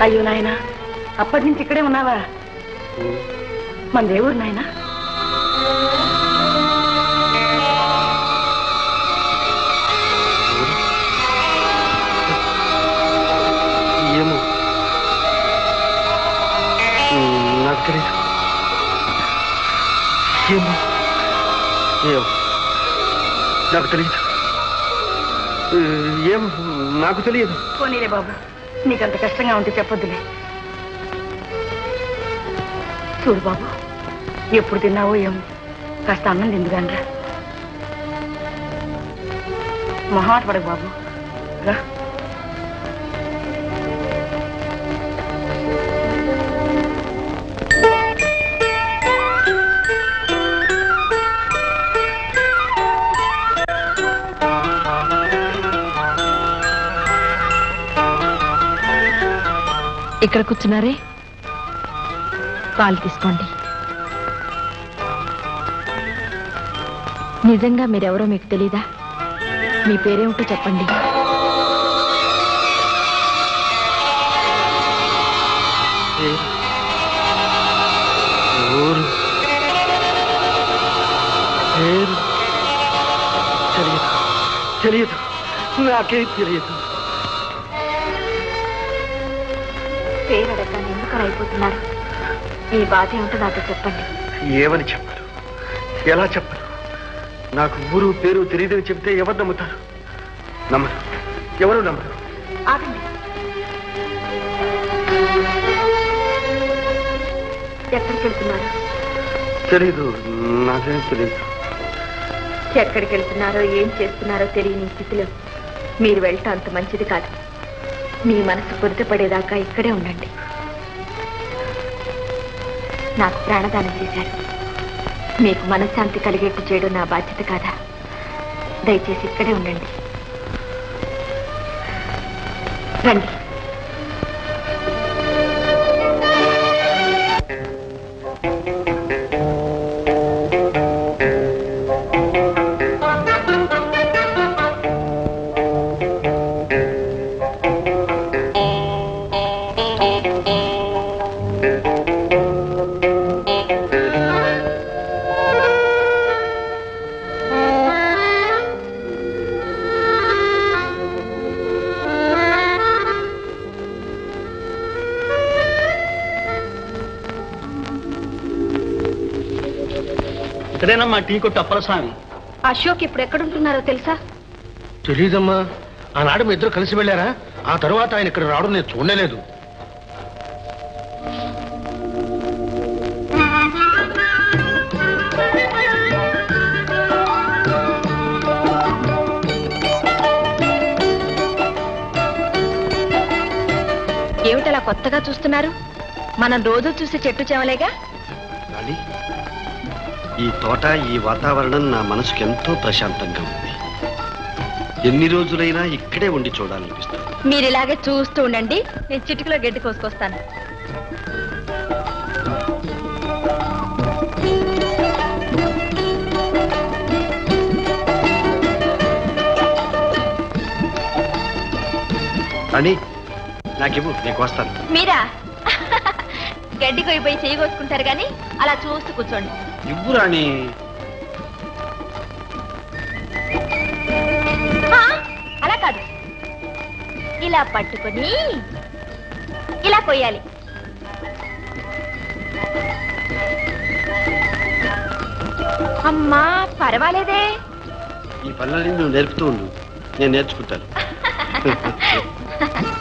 అయ్యో నాయనా అప్పటి నుంచి ఇక్కడే ఉన్నావా? మన దేవుడు నాయనా. ఏమో? నాకు తెలియదు ఏమో? ఏమో? నాకు తెలియదు ఉమ్, ఏమో? నాకు తెలియదు పోనీలే బాబు. నీకంత కష్టంగా ఉంటే చెప్పొద్దులే. చూడు బాబు ఎప్పుడు తిన్నావో ఏమో. కాస్త అన్నం తిందుగానరా. మొహమాట పడకు బాబు. రా. ఇక్కడ కూర్చున్నారే? పాలు తీసుకోండి. నిజంగా మీరెవరో మీకు తెలీదా? మీ పేరేమిటో చెప్పండి. ఊరు పేరు? తెలియదు. తెలియదు. నాకేం తెలియదు. పేరు అయిపోతున్నారు? మీ బాధ ఏమిటో నాతో చెప్పండి. ఏమని చెప్పరు ఎలా చెప్పరు నాకు ఊరు పేరు తెలియదని చెప్తే ఎవరు నమ్ముతారు? నమ్మరు. ఎవరు నమ్మరు? ఆగండి. ఎక్కడికి వెళ్తున్నారు? తెలీదు. నాకేం తెలియదు ఎక్కడికి వెళ్తున్నారో ఏం చేస్తున్నారో తెలియని ఈ స్థితిలో మీరు వెళ్ళటం అంత మంచిది కాదు. మీ మనసు పొద్దుపడేదాకా ఇక్కడే ఉండండి. నాకు ప్రాణదానం చేశారు. మీకు మనశ్శాంతి కలిగేట్టు చేయడం నా బాధ్యత కాదా? దయచేసి ఇక్కడే ఉండండి. రండి. ఇక్కడేనమ్మా టీ కొట్టు అప్పలస్వామి అశోక్ ఇప్పుడు ఎక్కడుంటున్నారో తెలుసా? తెలీదమ్మా. ఆనాడు మీ ఇద్దరు కలిసి వెళ్ళారా? ఆ తర్వాత ఆయన ఇక్కడ రావడం నేను చూడలేదు. ఏమిటలా కొత్తగా చూస్తున్నారు? మనం రోజు చూసే చెట్టు చేవలేగా ఈ తోట ఈ వాతావరణం నా మనసుకు ఎంతో ప్రశాంతంగా ఉంది. ఎన్ని రోజులైనా ఇక్కడే ఉండి చూడాలనిపిస్తుంది. మీరు ఇలాగే చూస్తూ ఉండండి నేను చిటికలో గడ్డి కోసుకొస్తాను. రాణి నాకివ్వు నీకు వస్తాను మీరా? గడ్డి కొయ్యిపోయి చేయి కోసుకుంటారు కానీ అలా చూస్తూ కూర్చోండి. ఇవ్వు రాణి. ఆ, అలా కాదు. ఇలా పట్టుకొని ఇలా కొయ్యాలి. అమ్మా పర్వాలేదే. ఈ పనులని నువ్వు నేర్పుతూ ఉండు. నేను నేర్చుకుంటాను.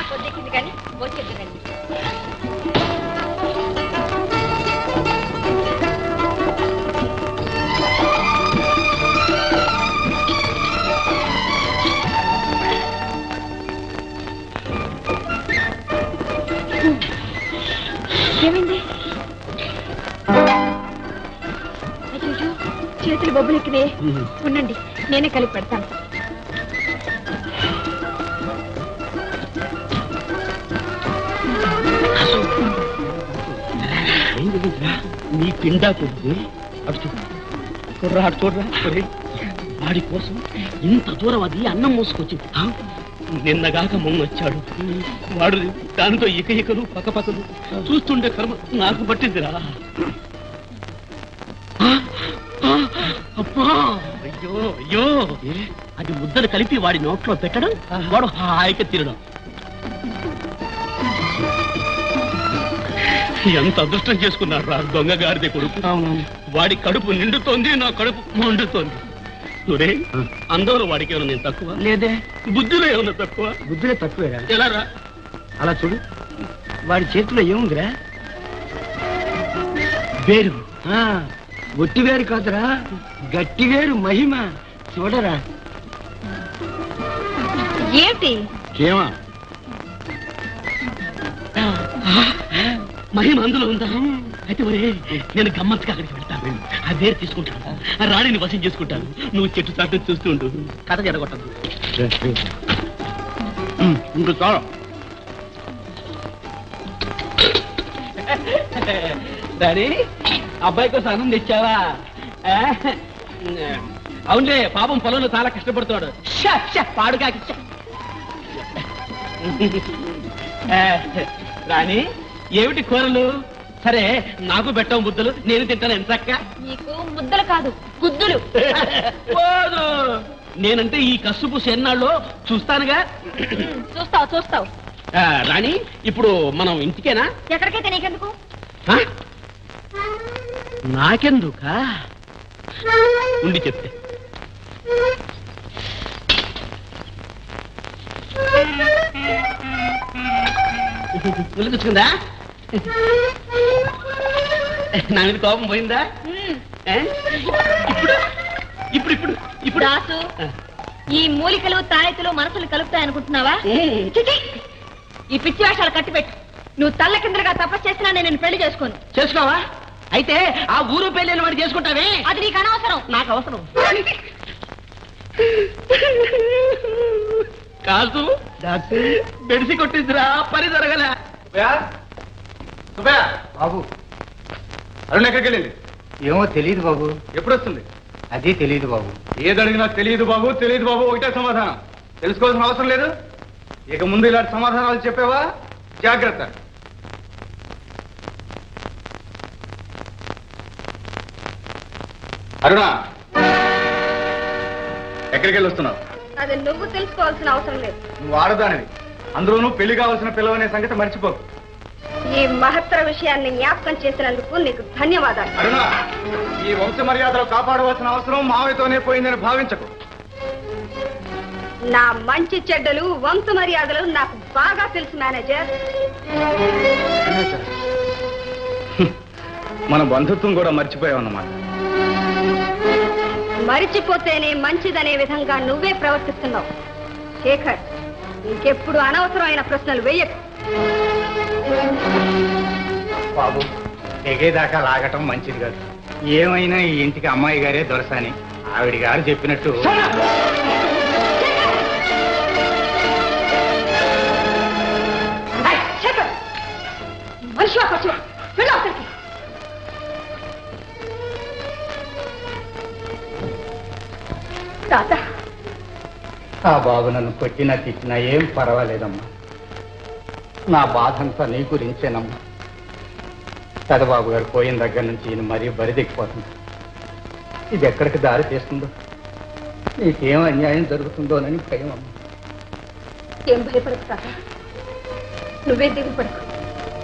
నాకు పొద్దెక్కింది కానీ వచ్చేద్దరండి ఏమైంది? చేతులు బొబ్బులు బొబ్బులెక్కినాయి ఉండండి నేనే కలిపి పెడతాను. నీ పిండా కొద్ది. అటు చూడు. చూడరా వాడి కోసం ఇంత దూరం అది అన్నం మోసుకొచ్చింది? నిన్నగాక మొన్న వచ్చాడు వాడు దానితో ఇక ఇకలు పక్క పక్కలు చూస్తుండే కర్మ నాకు పట్టిందిరా? అబ్బా! అయ్యో అయ్యో! అది ముద్దలు కలిపి వాడి నోట్లో పెట్టడం వాడు హాయిగా తినడం. ఎంత అదృష్టం చేసుకున్నాడు రా దొంగ గారిదే కొడుకు? వాడి కడుపు నిండుతోంది నా కడుపు మండుతోంది. చూడే అందరూ వాడికి ఏమన్నా నేను తక్కువ? లేదే. బుద్ధిలో ఏమన్నా తక్కువ? బుద్ధిలో తక్కువేరా ఎలా రా? అలా చూడు. వాడి చేతిలో ఏముందిరా? వేరు. ఆ, ఒట్టి వేరు కాదురా. గట్టి వేరు మహిమ. చూడరా. ఏంటి ఏమా మహిమ అందులో ఉందా అయితే ఒరే నేను గమ్మత్తుగా అక్కడికి వెళ్తాను. ఆ వేరు తీసుకుంటాను. ఆ రాణిని వశం చేసుకుంటాను. నువ్వు చెట్టు చాటు చూస్తూ ఉండు. కథ జరగొట్టదు ఇంకో చాలు. డాడీ అబ్బాయి కోసం అన్నం తెచ్చావా? ఆ? అవునులే పాపం పొలంలో చాలా కష్టపడుతున్నాడు. ఆ, రాణి ఏమిటి కూరలు? సరే నాకు పెట్టం బుద్ధులు నేను తింటాను ఎంతక్క నీకు ముద్దలు కాదు గుద్దులు. పోదు. నేనంటే ఈ కసుపు సెన్నాళ్ళు చూస్తానుగా. చూస్తావు చూస్తావు. ఆ, రాణి ఇప్పుడు మనం ఇంటికేనా? ఎక్కడికైతే నీకెందుకు? ఆ? నాకెందుకా? ఉండి చెప్తే. ఉలికించుకుందా? నా మీద కోపం పోయిందా? ఏ? ఇప్పుడు? ఇప్పుడు ఇప్పుడు? ఇప్పుడు? దాసు ఈ మూలికలు తాయెత్తులు మనసులు కలుపుతాయనుకుంటున్నావా? ఉమ్. చిచి! ఈ పిచ్చి వేషాలు కట్టిపెట్టు. నువ్వు తల్ల కిందగా తపస్సు చేసినా నేను నిన్ను పెళ్ళి చేసుకోను. చేసుకోవా? అయితే ఆ ఊరు పెళ్ళైన వాడు చేసుకుంటావే? అది నీకు అనవసరం. నాకు అవసరం. కాదు బెడిసి కొట్టిందిరా పని జరగల. బాబు. అరుణ్ ఎక్కడికి వెళ్ళింది ఏమో తెలియదు బాబు. ఎప్పుడు వస్తుంది అదే తెలియదు బాబు. ఏది అడిగినా తెలియదు బాబు తెలియదు బాబు ఒకటే సమాధానం. తెలుసుకోవాల్సిన అవసరం లేదు. ఇక ముందు ఇలాంటి సమాధానాలు చెప్పావా? జాగ్రత్త. అరుణ! ఎక్కడికి వెళ్ళి వస్తున్నావు అది నువ్వు తెలుసుకోవాల్సిన అవసరం లేదు. నువ్వు ఆడదానివి. అందులోనూ పెళ్ళి కావాల్సిన పిల్లవనే సంగతి మర్చిపోకు. ఈ మహత్తర విషయాన్ని జ్ఞాపకం చేసినందుకు నీకు ధన్యవాదాలు. అరుణ ఈ వంశ మర్యాదలు కాపాడవలసిన అవసరం మావయ్యతోనే పోయిందని భావించకు. నా మంచి చెడ్డలు వంశ మర్యాదలు నాకు బాగా తెలుసు మేనేజర్ మన బంధుత్వం కూడా మర్చిపోయావన్నమాట. మరిచిపోతేనే మంచిదనే విధంగా నువ్వే ప్రవర్తిస్తున్నావు. శేఖర్ ఇంకెప్పుడు అనవసరమైన ప్రశ్నలు వేయకు. బాబు ఎగేదాకా లాగటం మంచిది కాదు. ఏమైనా ఈ ఇంటికి అమ్మాయి గారే దొరసాని. ఆవిడ గారు చెప్పినట్టు ఆ బాబు నన్ను కొట్టినా తిట్టినా ఏం పర్వాలేదమ్మా. నా బాధంతా నీ గురించేనమ్మా. పెదబాబు గారు పోయిన దగ్గర నుంచి ఈయన మరీ బరిదెక్కిపోతుంది. ఇది ఎక్కడికి దారి తీస్తుందో? నీకేం అన్యాయం జరుగుతుందోనని భయం అమ్మ ఏం భయపడకు నువ్వే దిగుపడకు